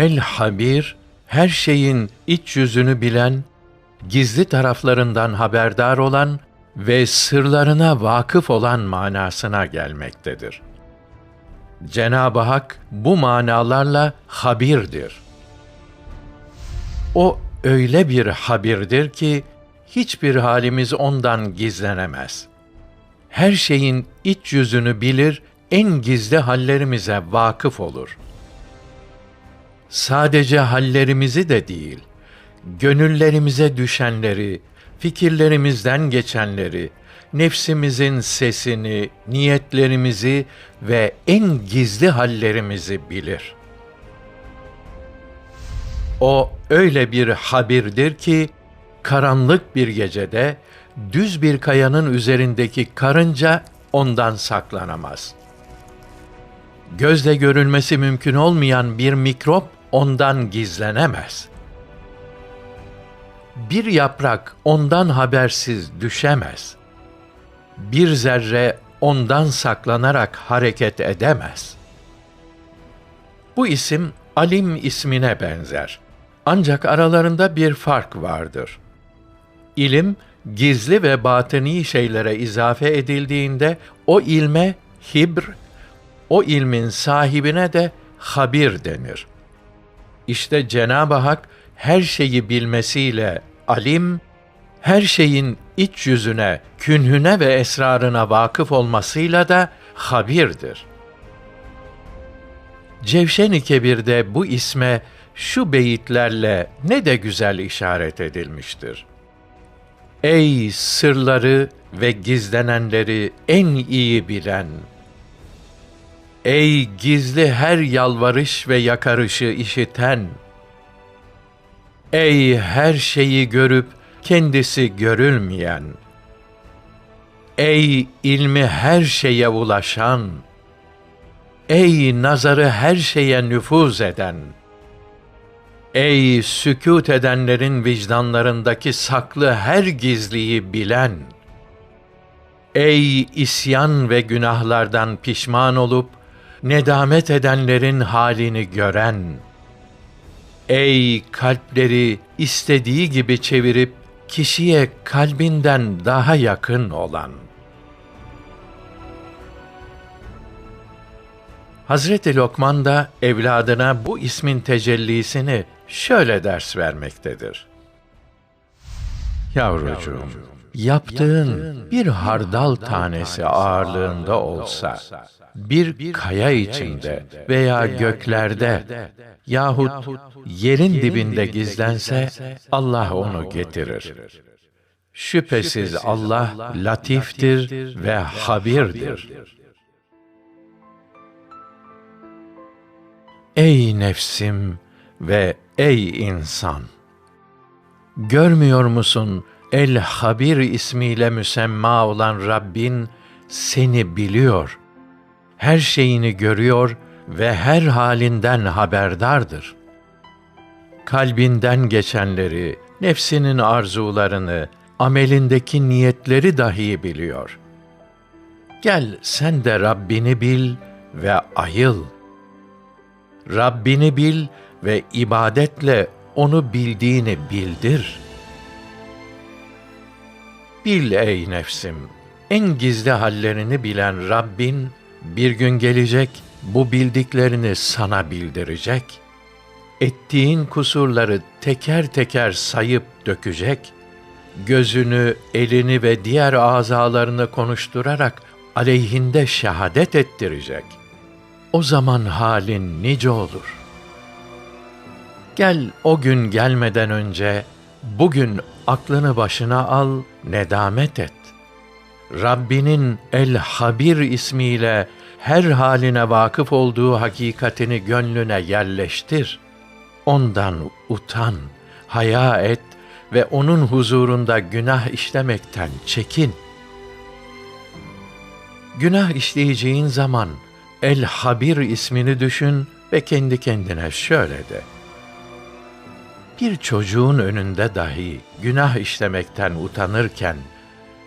El Habir, her şeyin iç yüzünü bilen, gizli taraflarından haberdar olan ve sırlarına vakıf olan manasına gelmektedir. Cenab-ı Hak bu manalarla habirdir. O öyle bir habirdir ki hiçbir halimiz ondan gizlenemez. Her şeyin iç yüzünü bilir, en gizli hallerimize vakıf olur. Sadece hallerimizi de değil, gönüllerimize düşenleri, fikirlerimizden geçenleri, nefsimizin sesini, niyetlerimizi ve en gizli hallerimizi bilir. O öyle bir habirdir ki karanlık bir gecede düz bir kayanın üzerindeki karınca ondan saklanamaz. Gözle görülmesi mümkün olmayan bir mikrop ondan gizlenemez. Bir yaprak ondan habersiz düşemez. Bir zerre ondan saklanarak hareket edemez. Bu isim Alim ismine benzer. Ancak aralarında bir fark vardır. İlim, gizli ve batini şeylere izafe edildiğinde o ilme hibr, o ilmin sahibine de habir denir. İşte Cenab-ı Hak her şeyi bilmesiyle alim, her şeyin iç yüzüne, künhüne ve esrarına vakıf olmasıyla da habirdir. Cevşen-i Kebir'de bu isme şu beyitlerle ne de güzel işaret edilmiştir. Ey sırları ve gizlenenleri en iyi bilen! Ey gizli her yalvarış ve yakarışı işiten! Ey her şeyi görüp kendisi görülmeyen! Ey ilmi her şeye ulaşan! Ey nazarı her şeye nüfuz eden!'' Ey sükût edenlerin vicdanlarındaki saklı her gizliyi bilen! Ey isyan ve günahlardan pişman olup nedamet edenlerin halini gören! Ey kalpleri istediği gibi çevirip kişiye kalbinden daha yakın olan! Hazreti Lokman da evladına bu ismin tecellisini şöyle ders vermektedir. Yavrucuğum, yaptığın bir hardal tanesi ağırlığında olsa, bir kaya içinde veya göklerde yahut yerin dibinde gizlense Allah onu getirir. Şüphesiz Allah latiftir ve habirdir. Ey nefsim ve ey insan! Görmüyor musun El Habir ismiyle müsemma olan Rabbin seni biliyor. Her şeyini görüyor ve her halinden haberdardır. Kalbinden geçenleri, nefsinin arzularını, amelindeki niyetleri dahi biliyor. Gel sen de Rabbini bil ve ayıl. Rabbini bil ve ibadetle onu bildiğini bildir. Bil ey nefsim, en gizli hallerini bilen Rabbin bir gün gelecek, bu bildiklerini sana bildirecek. Ettiğin kusurları teker teker sayıp dökecek. Gözünü, elini ve diğer azalarını konuşturarak aleyhinde şehadet ettirecek. O zaman halin nice olur.'' Gel o gün gelmeden önce bugün aklını başına al, nedamet et. Rabbinin El Habir ismiyle her haline vakıf olduğu hakikatini gönlüne yerleştir. Ondan utan, haya et ve onun huzurunda günah işlemekten çekin. Günah işleyeceğin zaman El Habir ismini düşün ve kendi kendine şöyle de: bir çocuğun önünde dahi günah işlemekten utanırken,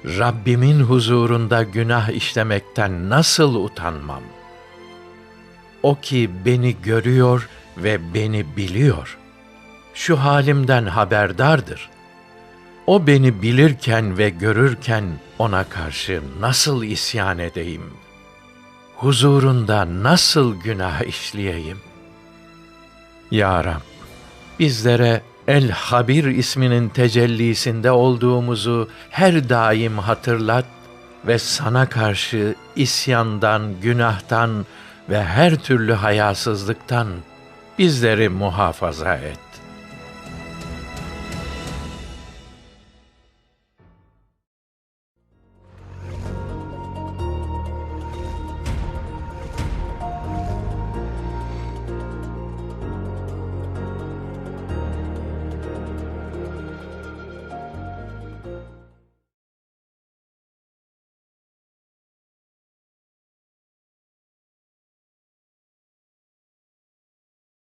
Rabbimin huzurunda günah işlemekten nasıl utanmam? o ki beni görüyor ve beni biliyor. Şu halimden haberdardır. O beni bilirken ve görürken ona karşı nasıl isyan edeyim? Huzurunda nasıl günah işleyeyim? Ya Rab, bizlere El Habir isminin tecellisinde olduğumuzu her daim hatırlat ve sana karşı isyandan, günahtan ve her türlü hayasızlıktan bizleri muhafaza et.